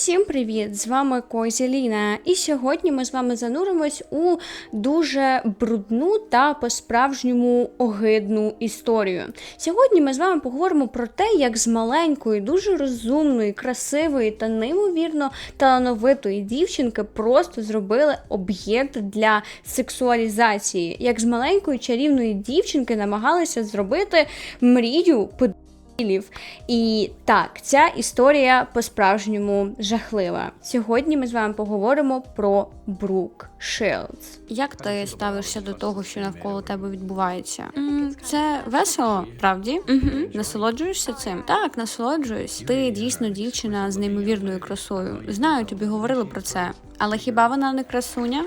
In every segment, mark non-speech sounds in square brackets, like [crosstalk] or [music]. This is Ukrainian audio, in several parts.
Всім привіт! З вами Козі Ліна. І сьогодні ми з вами зануримось у дуже брудну та по-справжньому огидну історію. Сьогодні ми з вами поговоримо про те, як з маленької, дуже розумної, красивої та неймовірно талановитої дівчинки просто зробили об'єкт для сексуалізації. Як з маленької чарівної дівчинки намагалися зробити мрію педофілів. І так, ця історія по-справжньому жахлива. Сьогодні ми з вами поговоримо про Брук Шилдс. Як ти ставишся до того, що навколо тебе відбувається? М, Це весело, правді? Угу. Насолоджуєшся цим? Так, насолоджуюсь. Ти дійсно дівчина з неймовірною красою. Знаю, тобі говорили про це. Але хіба вона не красуня?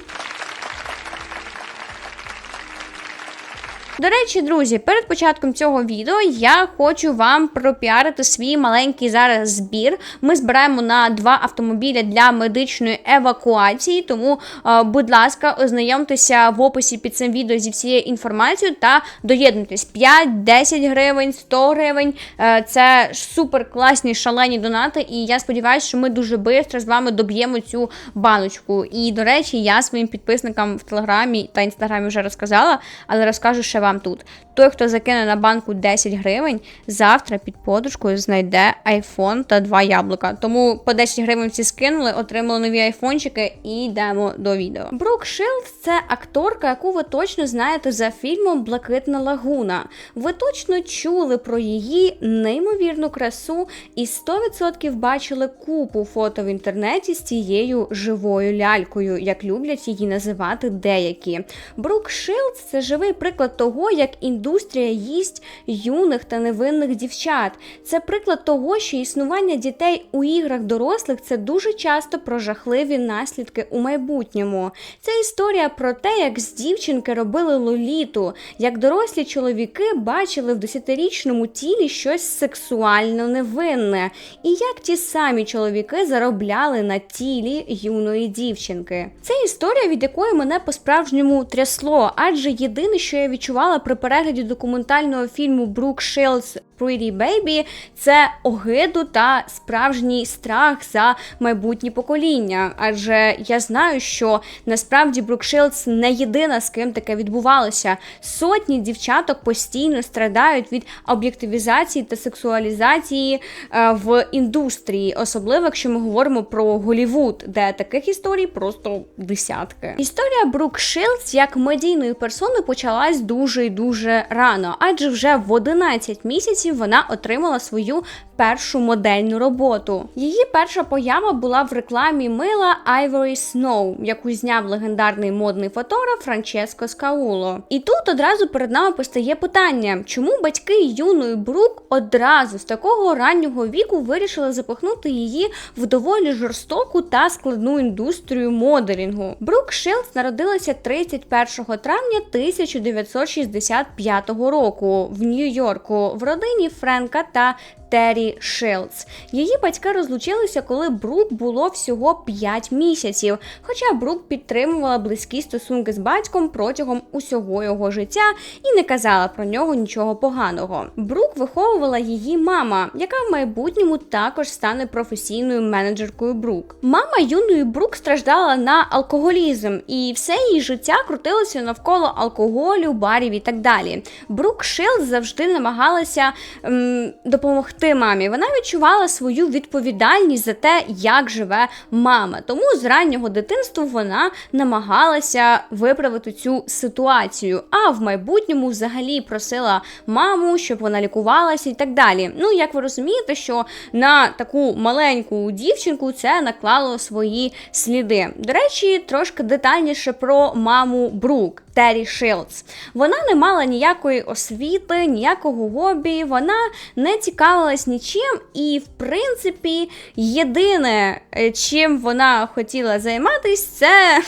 До речі, друзі, перед початком цього відео я хочу вам пропіарити свій маленький зараз збір. Ми збираємо на два автомобіля для медичної евакуації. Тому, е, будь ласка, ознайомтеся в описі під цим відео зі всією інформацією та доєднуйтесь 5, 10 гривень, 100 гривень. Е, Це супер класні шалені донати. І я сподіваюся, що ми дуже швидко з вами доб'ємо цю баночку. І до речі, я своїм підписникам в телеграмі та інстаграмі вже розказала, але розкажу ще вам тут. Той, хто закине на банку 10 гривень, завтра під подушкою знайде айфон та два яблука. Тому по 10 гривень всі скинули, отримали нові айфончики і йдемо до відео. Брук Шилд це акторка, яку ви точно знаєте за фільмом Блакитна лагуна. Ви точно чули про її неймовірну красу і 100% бачили купу фото в інтернеті з цією живою лялькою, як люблять її називати деякі. Брук Шилд це живий приклад того, як індустрія їсть юних та невинних дівчат. Це приклад того, що існування дітей у іграх дорослих це дуже часто про жахливі наслідки у майбутньому. Це історія про те, як з дівчинки робили лоліту, як дорослі чоловіки бачили в десятирічному тілі щось сексуально невинне, і як ті самі чоловіки заробляли на тілі юної дівчинки. Це історія, від якої мене по-справжньому трясло, адже єдине, що я відчувала при перегляді документального фільму Брук Шилдс Pretty Baby – це огиду та справжній страх за майбутнє покоління. Адже я знаю, що насправді Брук Шилдс не єдина, з ким таке відбувалося. Сотні дівчаток постійно страдають від об'єктивізації та сексуалізації е, в індустрії, особливо якщо ми говоримо про Голівуд, де таких історій просто десятки. Історія Брук Шилдс як медійної персони почалась дуже і дуже рано, адже вже в 11 місяців вона отримала свою першу модельну роботу. Її перша поява була в рекламі мила Ivory Snow, яку зняв легендарний модний фотограф Франческо Скауло. І тут одразу перед нами постає питання, чому батьки юної Брук одразу з такого раннього віку вирішили запихнути її в доволі жорстоку та складну індустрію моделінгу. Брук Шилдс народилася 31 травня 1965 року в Нью-Йорку в родині Френка та Террі Шилдс. Її батьки розлучилися, коли Брук було всього 5 місяців. Хоча Брук підтримувала близькі стосунки з батьком протягом усього його життя і не казала про нього нічого поганого. Брук виховувала її мама, яка в майбутньому також стане професійною менеджеркою Брук. Мама юної Брук страждала на алкоголізм, і все її життя крутилося навколо алкоголю, барів і так далі. Брук Шилдс завжди намагалася ем, допомогти мамі. Вона відчувала свою відповідальність за те, як живе мама. Тому з раннього дитинства вона намагалася виправити цю ситуацію. А в майбутньому взагалі просила маму, щоб вона лікувалася і так далі. Ну, як ви розумієте, що на таку маленьку дівчинку це наклало свої сліди. До речі, трошки детальніше про маму Брук. Террі Шилдс. Вона не мала ніякої освіти, ніякого хобі, вона не цікавилась нічим, і, в принципі, єдине, е, чим вона хотіла займатися, це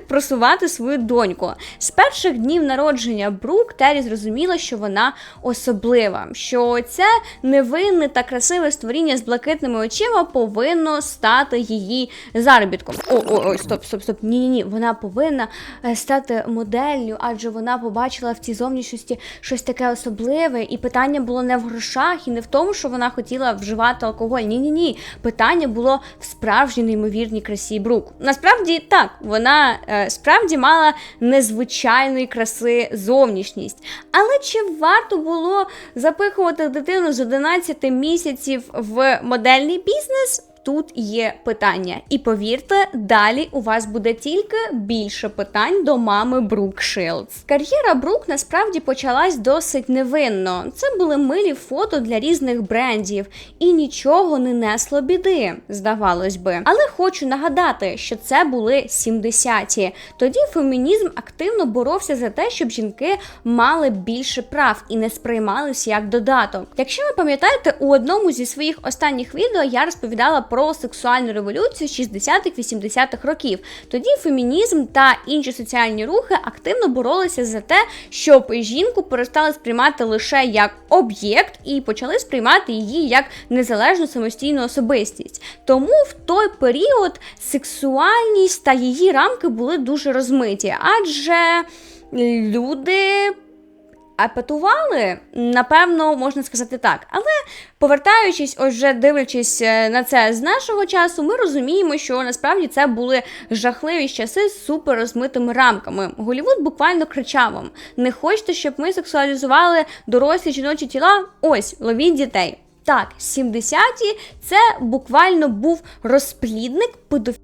[laughs] просувати свою доньку. З перших днів народження Брук Террі зрозуміла, що вона особлива, що це невинне та красиве створіння з блакитними очима повинно стати її заробітком. О, о, ой, стоп, стоп, стоп. Ні, ні, ні. Вона повинна е, стати моделлю моделлю, адже вона побачила в цій зовнішності щось таке особливе, і питання було не в грошах і не в тому, що вона хотіла вживати алкоголь. Ні, ні, ні. Питання було в справжній неймовірній красі Брук. Насправді так, вона е, справді мала незвичайної краси зовнішність. Але чи варто було запихувати дитину з 11 місяців в модельний бізнес? Тут є питання. І повірте, далі у вас буде тільки більше питань до мами Брук Шилдс. Кар'єра Брук насправді почалась досить невинно. Це були милі фото для різних брендів, і нічого не несло біди, здавалось би. Але хочу нагадати, що це були 70-ті. Тоді фемінізм активно боровся за те, щоб жінки мали більше прав і не сприймались як додаток. Якщо ви пам'ятаєте, у одному зі своїх останніх відео я розповідала про сексуальну революцію 60-х-80-х років. Тоді фемінізм та інші соціальні рухи активно боролися за те, щоб жінку перестали сприймати лише як об'єкт і почали сприймати її як незалежну самостійну особистість. Тому в той період сексуальність та її рамки були дуже розмиті, адже люди апетували, напевно, можна сказати так. Але повертаючись, ось вже дивлячись е, на це з нашого часу, ми розуміємо, що насправді це були жахливі часи з супер розмитими рамками. Голівуд буквально кричав вам: не хочете, щоб ми сексуалізували дорослі жіночі тіла? Ось ловіть дітей. Так, 70-ті це буквально був розплідник педофілії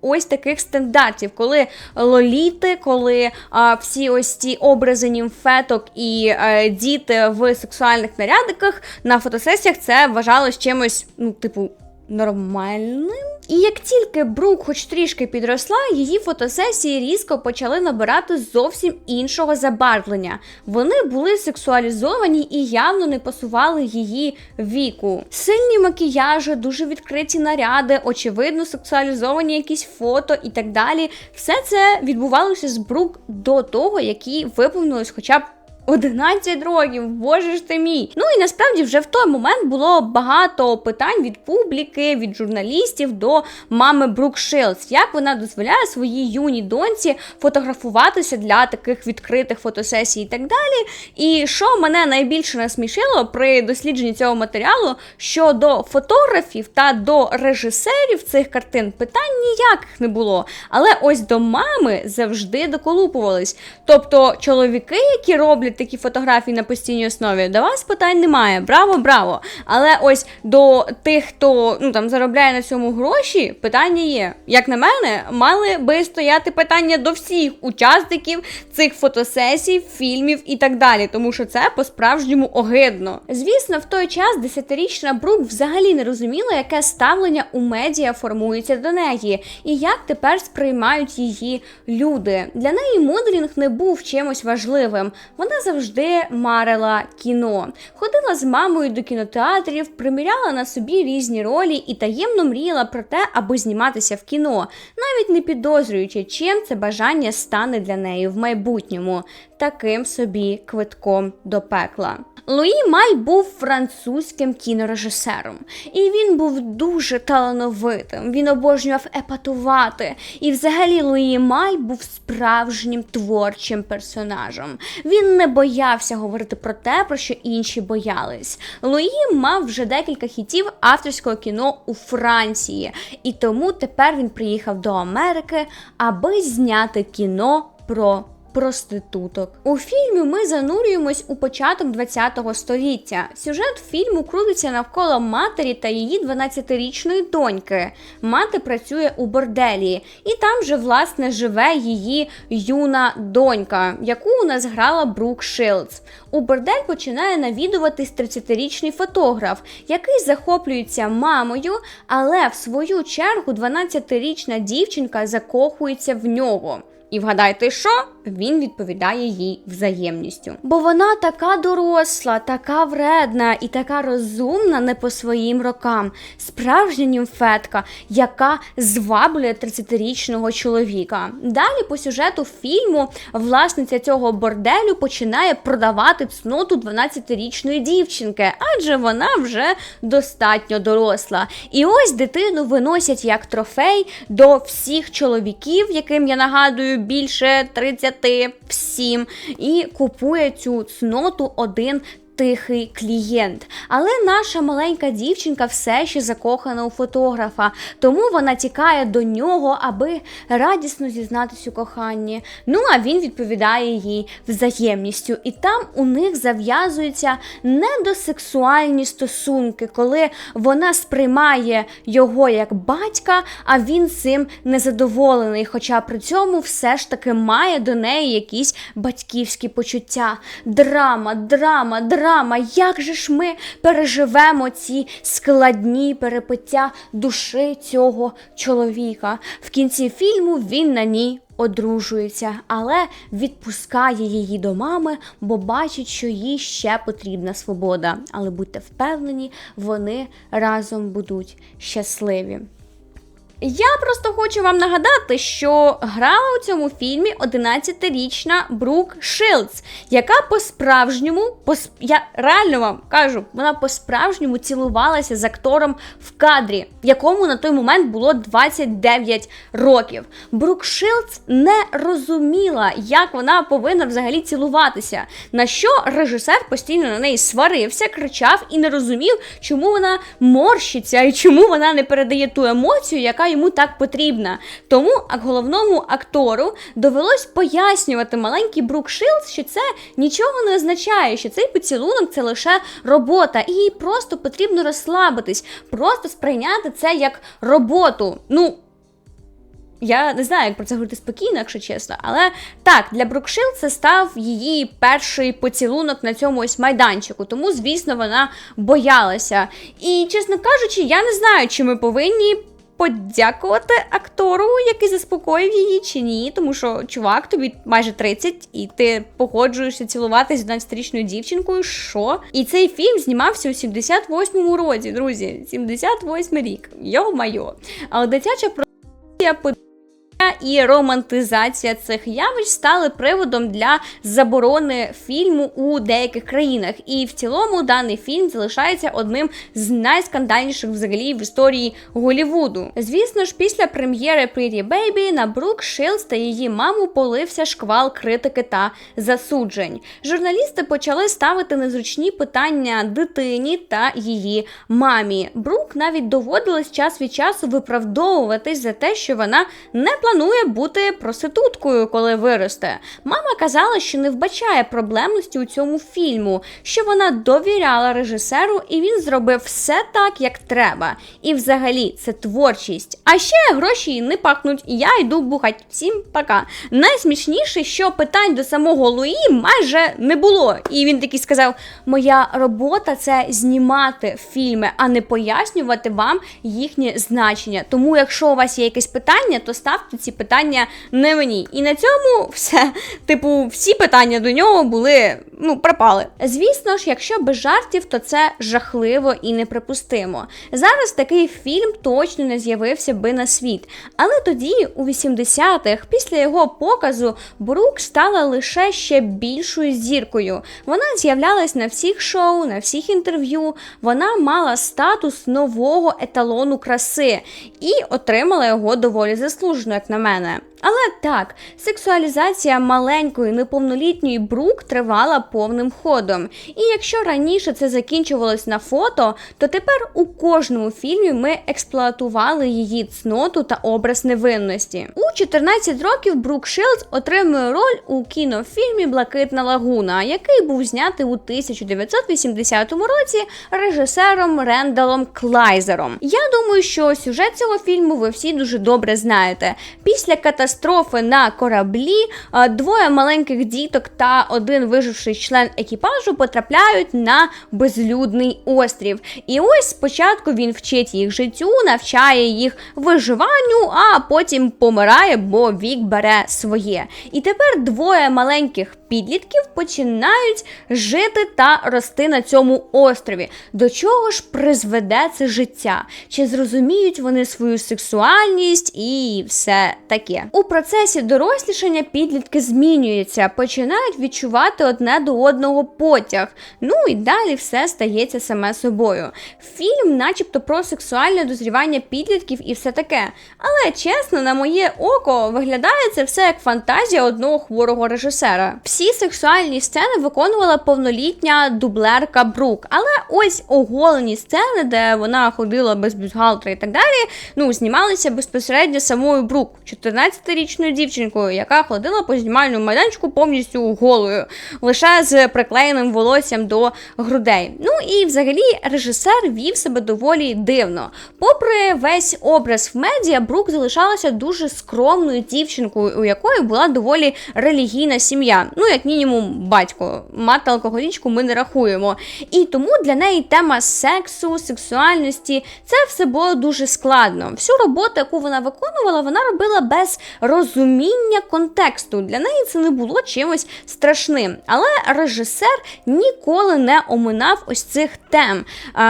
ось таких стандартів, коли лоліти, коли а, всі ось ці образи німфеток і а, діти в сексуальних нарядиках на фотосесіях це вважалось чимось, ну, типу, нормальним. І як тільки Брук хоч трішки підросла, її фотосесії різко почали набирати зовсім іншого забарвлення. Вони були сексуалізовані і явно не пасували її віку. Сильні макіяжі, дуже відкриті наряди, очевидно, сексуалізовані якісь фото і так далі. Все це відбувалося з Брук до того, як їй виповнилось хоча б 11 років, боже ж ти мій. Ну і насправді вже в той момент було багато питань від публіки, від журналістів до мами Брук Шилдс. Як вона дозволяє своїй юній доньці фотографуватися для таких відкритих фотосесій і так далі. І що мене найбільше насмішило при дослідженні цього матеріалу, що до фотографів та до режисерів цих картин питань ніяких не було. Але ось до мами завжди доколупувались. Тобто чоловіки, які роблять такі фотографії на постійній основі, до вас питань немає. Браво, браво! Але ось до тих, хто ну там заробляє на цьому гроші, питання є. Як на мене, мали би стояти питання до всіх учасників цих фотосесій, фільмів і так далі, тому що це по-справжньому огидно. Звісно, в той час десятирічна Брук взагалі не розуміла, яке ставлення у медіа формується до неї, і як тепер сприймають її люди. Для неї моделінг не був чимось важливим. Вона завжди марила кіно, ходила з мамою до кінотеатрів, приміряла на собі різні ролі і таємно мріяла про те, аби зніматися в кіно, навіть не підозрюючи, чим це бажання стане для неї в майбутньому, таким собі квитком до пекла. Луї Маль був французьким кінорежисером, і він був дуже талановитим. Він обожнював епатувати. І взагалі Луї Маль був справжнім творчим персонажем. Він не боявся говорити про те, про що інші боялись. Луї мав вже декілька хітів авторського кіно у Франції, і тому тепер він приїхав до Америки, аби зняти кіно про проституток. У фільмі ми занурюємось у початок ХХ століття. Сюжет фільму крутиться навколо матері та її 12-річної доньки. Мати працює у борделі, і там же, власне, живе її юна донька, яку у нас грала Брук Шилдс. У бордель починає навідуватись 30-річний фотограф, який захоплюється мамою, але в свою чергу 12-річна дівчинка закохується в нього. І вгадайте, що він відповідає їй взаємністю. Бо вона така доросла, така вредна і така розумна не по своїм рокам. Справжня німфетка, яка зваблює 30-річного чоловіка. Далі по сюжету фільму власниця цього борделю починає продавати цноту 12-річної дівчинки, адже вона вже достатньо доросла. І ось дитину виносять як трофей до всіх чоловіків, яким я нагадую більше 30 всім, і купує цю цноту один тихий клієнт. Але наша маленька дівчинка все ще закохана у фотографа, тому вона тікає до нього, аби радісно зізнатись у коханні. Ну а він відповідає їй взаємністю. І там у них зав'язуються недосексуальні стосунки, коли вона сприймає його як батька, а він цим незадоволений. Хоча при цьому все ж таки має до неї якісь батьківські почуття. Драма, драма, драма. Як же ж ми переживемо ці складні перепиття душі цього чоловіка? В кінці фільму він на ній одружується, але відпускає її до мами, бо бачить, що їй ще потрібна свобода. Але будьте впевнені, вони разом будуть щасливі. Я просто хочу вам нагадати, що грала у цьому фільмі 11-річна Брук Шилдс, яка по-справжньому, пос... я реально вам кажу, вона по-справжньому цілувалася з актором в кадрі, якому на той момент було 29 років. Брук Шилдс не розуміла, як вона повинна взагалі цілуватися. На що режисер постійно на неї сварився, кричав і не розумів, чому вона морщиться і чому вона не передає ту емоцію, яка йому так потрібна. Тому головному актору довелось пояснювати маленький Брук Шилдс, що це нічого не означає, що цей поцілунок це лише робота, і їй просто потрібно розслабитись, просто сприйняти це як роботу. Ну. Я не знаю, як про це говорити спокійно, якщо чесно, але так, для Брукшил це став її перший поцілунок на цьому ось майданчику, тому, звісно, вона боялася. І, чесно кажучи, я не знаю, чи ми повинні подякувати актору, який заспокоїв її, чи ні, тому що чувак, тобі майже 30, і ти погоджуєшся цілуватися з 12-річною дівчинкою. Що? І цей фільм знімався у 78-му році, друзі. 78 рік. Йо-майо. Але дитяча продукція і романтизація цих явищ стали приводом для заборони фільму у деяких країнах. І в цілому даний фільм залишається одним з найскандальніших взагалі в історії Голівуду. Звісно ж, після прем'єри Pretty Baby на Брук Шилдс та її маму полився шквал критики та засуджень. Журналісти почали ставити незручні питання дитині та її мамі. Брук навіть доводилось час від часу виправдовуватись за те, що вона не планує бути проституткою, коли виросте. Мама казала, що не вбачає проблемності у цьому фільму, що вона довіряла режисеру, і він зробив все так, як треба. І взагалі це творчість. А ще гроші не пахнуть, я йду бухать. Всім пока. Найсмішніше, що питань до самого Луї майже не було. І він такий сказав: Моя робота це знімати фільми, а не пояснювати вам їхнє значення. Тому, якщо у вас є якесь питання, то ставте ці питання не мені. І на цьому все. Типу, всі питання до нього були ну, пропали. Звісно ж, якщо без жартів, то це жахливо і неприпустимо. Зараз такий фільм точно не з'явився би на світ. Але тоді, у 80-х, після його показу, Брук стала лише ще більшою зіркою. Вона з'являлась на всіх шоу, на всіх інтерв'ю. Вона мала статус нового еталону краси і отримала його доволі заслужено, як на мене. Але так, сексуалізація маленької неповнолітньої Брук тривала повним ходом. І якщо раніше це закінчувалось на фото, то тепер у кожному фільмі ми експлуатували її цноту та образ невинності. У 14 років Брук Шилдс отримує роль у кінофільмі Блакитна лагуна, який був знятий у 1980 році режисером Рендалом Клайзером. Я думаю, що сюжет цього фільму ви всі дуже добре знаєте. Після катастрофи на кораблі двоє маленьких діток та один виживший член екіпажу потрапляють на безлюдний острів. І ось спочатку він вчить їх життю, навчає їх виживанню, а потім помирає, бо вік бере своє. І тепер двоє маленьких підлітків починають жити та рости на цьому острові. До чого ж призведе це життя? Чи зрозуміють вони свою сексуальність і все таке? У процесі дорослішання підлітки змінюються, починають відчувати одне до одного потяг. Ну і далі все стається саме собою. Фільм, начебто, про сексуальне дозрівання підлітків і все таке. Але чесно, на моє око виглядає це все як фантазія одного хворого режисера. Всі сексуальні сцени виконувала повнолітня дублерка Брук, але ось оголені сцени, де вона ходила без бюстгальтера і так далі, ну знімалися безпосередньо самою Брук, 14-річною дівчинкою, яка ходила по знімальному майданчику повністю голою, лише з приклеєним волоссям до грудей. Ну і взагалі режисер вів себе доволі дивно. Попри весь образ в медіа, Брук залишалася дуже скромною дівчинкою, у якої була доволі релігійна сім'я. Ну, як мінімум, батько. Мати алкоголічку ми не рахуємо. І тому для неї тема сексу, сексуальності це все було дуже складно. Всю роботу, яку вона виконувала, вона робила без розуміння контексту. Для неї це не було чимось страшним. Але режисер ніколи не оминав ось цих тем.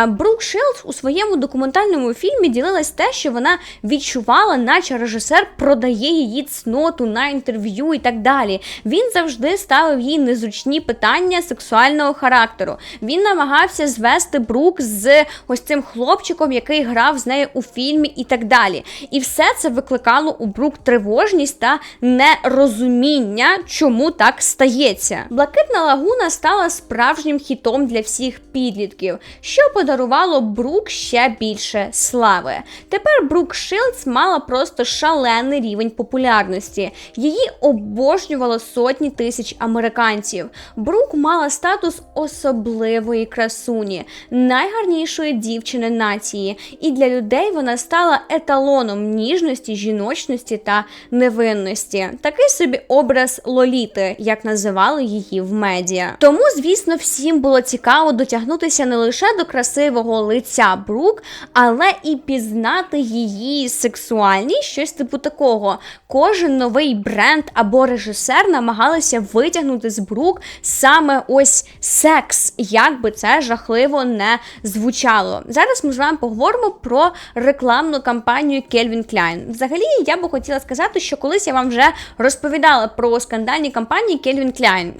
Брук Шилд у своєму документальному фільмі ділилась те, що вона відчувала, наче режисер продає її цноту на інтерв'ю і так далі. Він завжди ставив їй незручні питання сексуального характеру. Він намагався звести Брук з ось цим хлопчиком, який грав з нею у фільмі, і так далі. І все це викликало у Брук тривожність та нерозуміння, чому так стається. Блакитна лагуна стала справжнім хітом для всіх підлітків, що подарувало Брук ще більше слави. Тепер Брук Шилдс мала просто шалений рівень популярності. Її обожнювало сотні тисяч американців. Брук мала статус особливої красуні, найгарнішої дівчини нації, і для людей вона стала еталоном ніжності, жіночності та невинності. Такий собі образ Лоліти, як називали її в медіа. Тому, звісно, всім було цікаво дотягнутися не лише до красивого лиця Брук, але і пізнати її сексуальність, щось типу такого. Кожен новий бренд або режисер намагалися витягнути з Брук саме ось секс, як би це жахливо не звучало. Зараз ми з вами поговоримо про рекламну кампанію Calvin Klein. Взагалі, я би хотіла сказати, що колись я вам вже розповідала про скандальні кампанії Calvin Klein.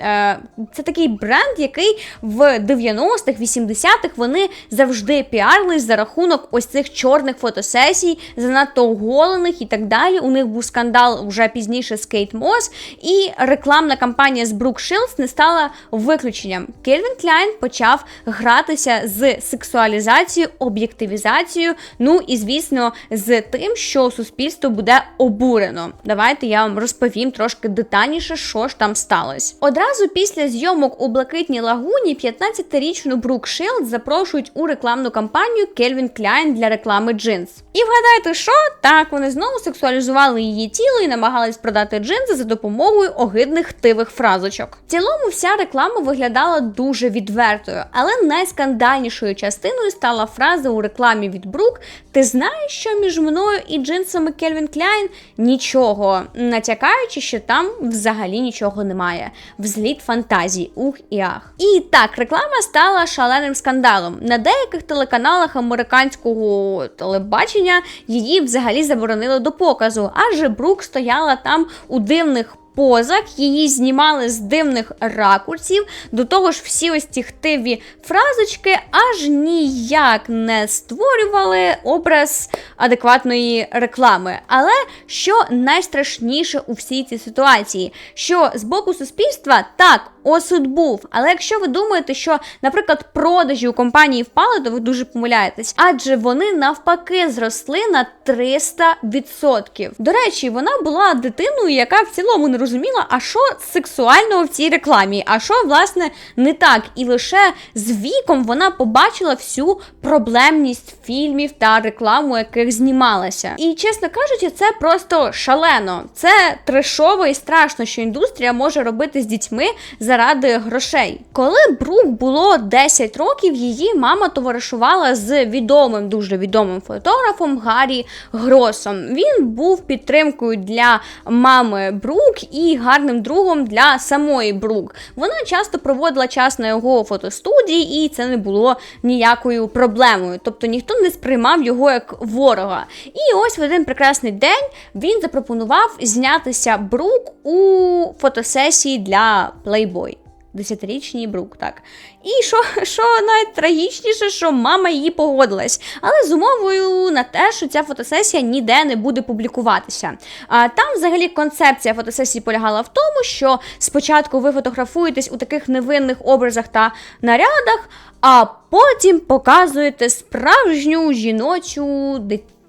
Це такий бренд, який в 90-х, 80-х вони завжди піарились за рахунок ось цих чорних фотосесій, занадто оголених і так далі. У них був скандал вже пізніше з Кейт Мос, і рекламна кампанія з Брук Шилдс не стала виключенням. Кельвін Кляйн почав гратися з сексуалізацією, об'єктивізацією, ну і звісно, з тим, що суспільство буде обурено. Давайте я вам розповім трошки детальніше, що ж там сталося. Одразу після зйомок у блакитній лагуні 15-річну Брук Шилд запрошують у рекламну кампанію Кельвін Кляйн для реклами джинс. І вгадайте, що так вони знову сексуалізували її тіло і намагались продати джинси за допомогою огидних тивих фразочок. В цілому вся реклама виглядала дуже відвертою, але найскандальнішою частиною стала фраза у рекламі від Брук: Ти знаєш, що між мною і джинсами Кельвін Кляйн нічого, натякаючи, що там взагалі нічого немає. Взліт фантазій, ух і ах. І так, реклама стала шаленим скандалом. На деяких телеканалах американського телебачення її взагалі заборонили до показу, адже Брук стояла там у дивних. Позах її знімали з дивних ракурсів. До того ж, всі ось ці хтиві фразочки аж ніяк не створювали образ адекватної реклами. Але що найстрашніше у всій цій ситуації, що з боку суспільства так. Осуд був, але якщо ви думаєте, що, наприклад, продажі у компанії впали, то ви дуже помиляєтесь, адже вони навпаки зросли на 300%. До речі, вона була дитиною, яка в цілому не розуміла, а що сексуального в цій рекламі, а що власне не так. І лише з віком вона побачила всю проблемність фільмів та реклам, у яких знімалася. І чесно кажучи, це просто шалено. Це трешово і страшно, що індустрія може робити з дітьми заради грошей. Коли Брук було 10 років, її мама товаришувала з відомим, дуже відомим фотографом Гаррі Гросом. Він був підтримкою для мами Брук і гарним другом для самої Брук. Вона часто проводила час на його фотостудії, і це не було ніякою проблемою. Тобто ніхто не сприймав його як ворога. І ось в один прекрасний день він запропонував знятися Брук у фотосесії для Playboy. Десятирічній Брук, так. І що, [laughs] що найтрагічніше, що мама її погодилась, але з умовою на те, що ця фотосесія ніде не буде публікуватися. А там, взагалі, концепція фотосесії полягала в тому, що спочатку ви фотографуєтесь у таких невинних образах та нарядах, а потім показуєте справжню жіночу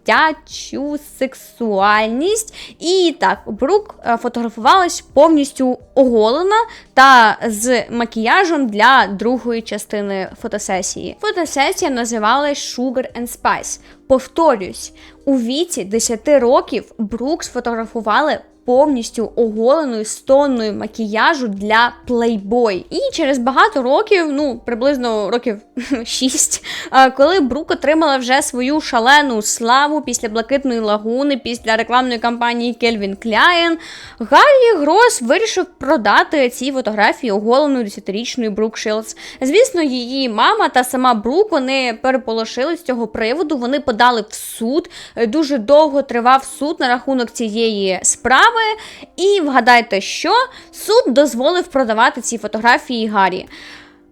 дитячу сексуальність. І так, Брук е, фотографувалась повністю оголена та з макіяжем для другої частини фотосесії. Фотосесія називалась Sugar and Spice. Повторюсь, у віці 10 років Брук сфотографували повністю оголеною з тонною макіяжу для Playboy. І через багато років, ну приблизно років [laughs] 6, коли Брук отримала вже свою шалену славу після блакитної лагуни, після рекламної кампанії Calvin Klein, Гаррі Грос вирішив продати ці фотографії оголеною 10-річною Брук Шилдс. Звісно, її мама та сама Брук вони переполошили з цього приводу. Вони подали в суд. Дуже довго тривав суд на рахунок цієї справи. І вгадайте, що суд дозволив продавати ці фотографії Гаррі.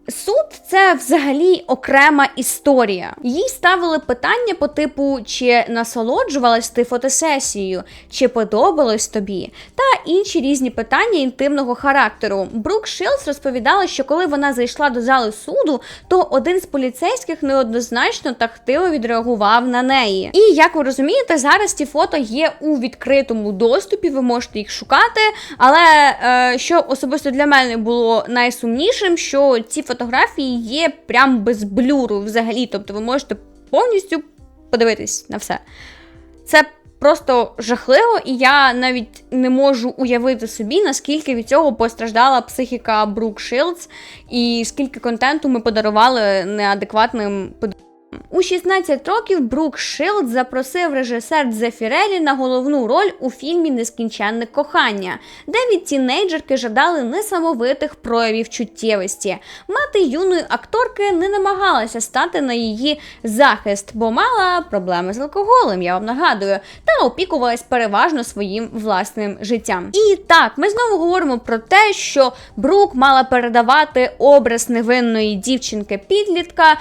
Суд це взагалі окрема історія. Їй ставили питання по типу, чи насолоджувалась ти фотосесією, чи подобалось тобі, та інші різні питання інтимного характеру. Брук Шилс розповідала, що коли вона зайшла до зали суду, то один з поліцейських неоднозначно тактиво відреагував на неї. І як ви розумієте, зараз ці фото є у відкритому доступі, ви можете їх шукати. Але е, що особисто для мене було найсумнішим, що ці фотографії є прям без блюру взагалі. Тобто ви можете повністю подивитись на все. Це просто жахливо, і я навіть не можу уявити собі, наскільки від цього постраждала психіка Брук Шилдс, і скільки контенту ми подарували неадекватним подивитися. У 16 років Брук Шилд запросив режисер Дзефірелі на головну роль у фільмі Нескінченне кохання, де від тінейджерки жадали несамовитих проявів чуттєвості. Мати юної акторки не намагалася стати на її захист, бо мала проблеми з алкоголем, я вам нагадую, та опікувалась переважно своїм власним життям. І так, ми знову говоримо про те, що Брук мала передавати образ невинної дівчинки-підлітка.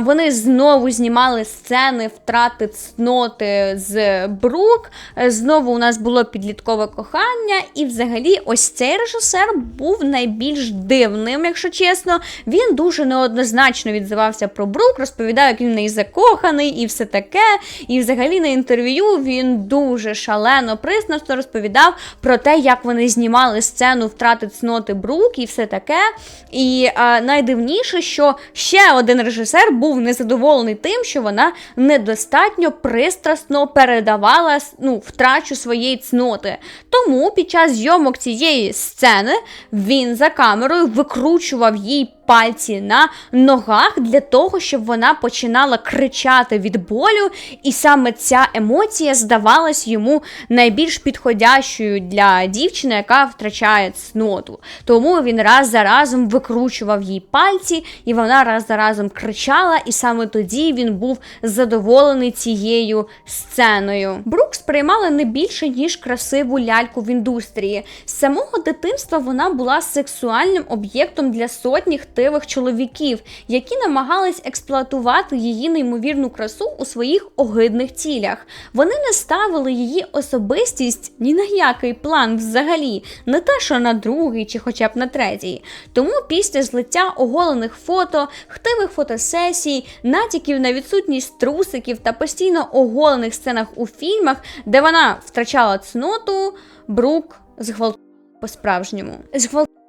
Вони знову знову знімали сцени втрати цноти з Брук. Знову у нас було підліткове кохання, і взагалі ось цей режисер був найбільш дивним, якщо чесно. Він дуже неоднозначно відзивався про Брук, розповідав, як він неї закоханий і все таке. І взагалі на інтерв'ю він дуже шалено присно розповідав про те, як вони знімали сцену втрати цноти Брук і все таке. І а, найдивніше, що ще один режисер був незадоволений тим, що вона недостатньо пристрасно передавала ну, втрачу своєї цноти. Тому під час зйомок цієї сцени він за камерою викручував їй пальці на ногах для того, щоб вона починала кричати від болю, і саме ця емоція здавалась йому найбільш підходящою для дівчини, яка втрачає цноту. Тому він раз за разом викручував їй пальці, і вона раз за разом кричала, і саме тоді він був задоволений цією сценою. Брук сприймала не більше ніж красиву ляльку в індустрії. З самого дитинства вона була сексуальним об'єктом для сотні хтивих чоловіків, які намагались експлуатувати її неймовірну красу у своїх огидних цілях. Вони не ставили її особистість ні на який план взагалі, не те, що на другий чи хоча б на третій. Тому після злиття оголених фото, хтивих фотосесій, натяків на відсутність трусиків та постійно оголених сценах у фільмах, де вона втрачала цноту, Брук зґвалтувала по-справжньому. Зґвалтувала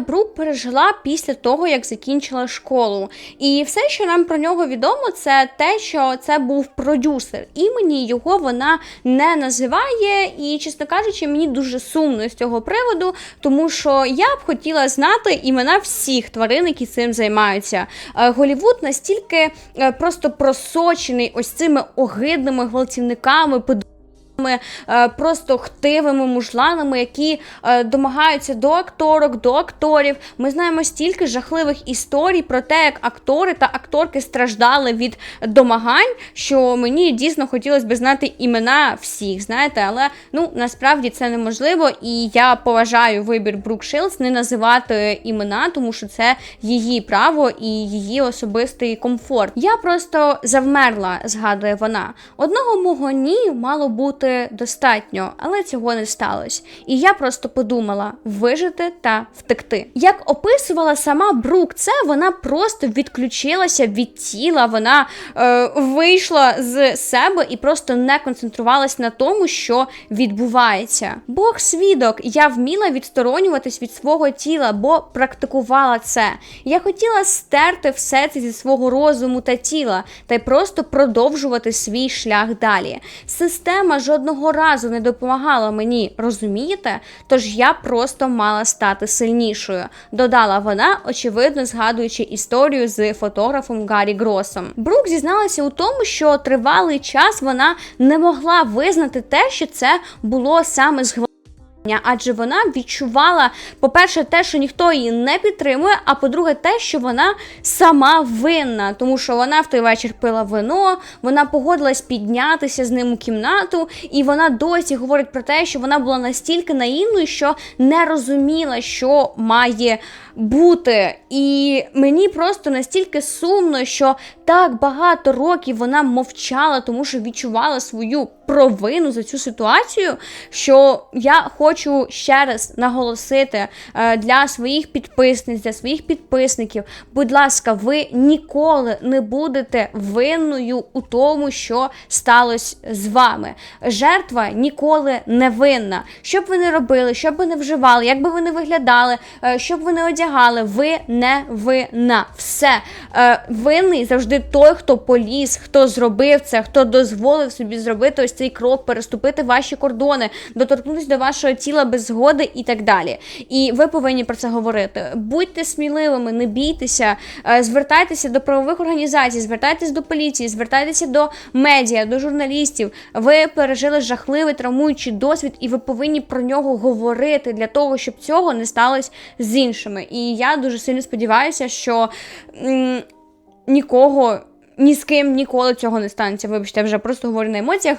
Брук пережила після того, як закінчила школу. І все, що нам про нього відомо, це те, що це був продюсер. Імені його вона не називає. І, чесно кажучи, мені дуже сумно з цього приводу, тому що я б хотіла знати імена всіх тварин, які цим займаються. Е, Голівуд настільки е, просто просочений ось цими огидними гвалтівниками, просто хтивими мужланами, які е, домагаються до акторок, до акторів. Ми знаємо стільки жахливих історій про те, як актори та акторки страждали від домагань, що мені дійсно хотілося б знати імена всіх, знаєте, але ну насправді це неможливо, і я поважаю вибір Брук Шилдс не називати імена, тому що це її право і її особистий комфорт. Я просто завмерла, згадує вона. Одного мого ні мало бути достатньо, але цього не сталося. І я просто подумала вижити та втекти. Як описувала сама Брук, це вона просто відключилася від тіла, вона е, вийшла з себе і просто не концентрувалась на тому, що відбувається. Бог свідок, я вміла відсторонюватись від свого тіла, бо практикувала це. Я хотіла стерти все це зі свого розуму та тіла, та й просто продовжувати свій шлях далі. Система жодного разу не допомагала мені, розумієте? Тож я просто мала стати сильнішою, додала вона, очевидно згадуючи історію з фотографом Гаррі Гросом. Брук зізналася у тому, що тривалий час вона не могла визнати те, що це було саме згвалтування, Адже вона відчувала, по-перше, те, що ніхто її не підтримує, а по-друге, те, що вона сама винна, тому що вона в той вечір пила вино, вона погодилась піднятися з ним у кімнату, і вона досі говорить про те, що вона була настільки наївною, що не розуміла, що має бути. І мені просто настільки сумно, що так багато років вона мовчала, тому що відчувала свою провину за цю ситуацію. Що я хочу ще раз наголосити е, для своїх підписниць, для своїх підписників. Будь ласка, ви ніколи не будете винною у тому, що сталося з вами. Жертва ніколи не винна. Що б ви не робили, що б ви не вживали, як би ви не виглядали, е, що б ви не одягали, ви не винна. Все. Е, Винний завжди той, хто поліз, хто зробив це, хто дозволив собі зробити ось цей крок, переступити ваші кордони, доторкнутися до вашого тіла без згоди і так далі. І ви повинні про це говорити. Будьте сміливими, не бійтеся, е, звертайтеся до правових організацій, звертайтеся до поліції, звертайтеся до медіа, до журналістів. Ви пережили жахливий травмуючий досвід, і ви повинні про нього говорити для того, щоб цього не сталося з іншими. І я дуже сильно сподіваюся, що нікого. Ні з ким ніколи цього не станеться. Вибачте, я вже просто говорю на емоціях.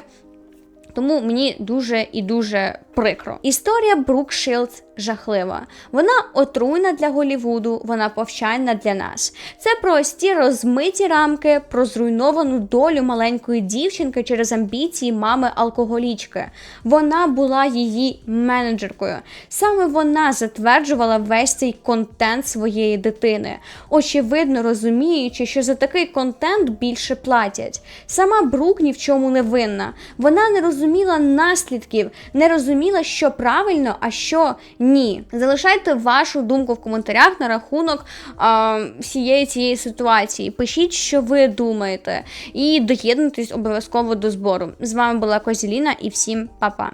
Тому мені дуже і дуже прикро. Історія Брук Шилдс жахлива. Вона отруйна для Голівуду, вона повчальна для нас. Це про ось ті розмиті рамки, про зруйновану долю маленької дівчинки через амбіції мами алкоголічки. Вона була її менеджеркою. Саме вона затверджувала весь цей контент своєї дитини, очевидно розуміючи, що за такий контент більше платять. Сама Брук ні в чому не винна. Вона не розуміла наслідків, не розуміла, що правильно, а що ні. Залишайте вашу думку в коментарях на рахунок а, всієї цієї ситуації. Пишіть, що ви думаєте, і доєднуйтесь обов'язково до збору. З вами була Козіліна і всім па-па.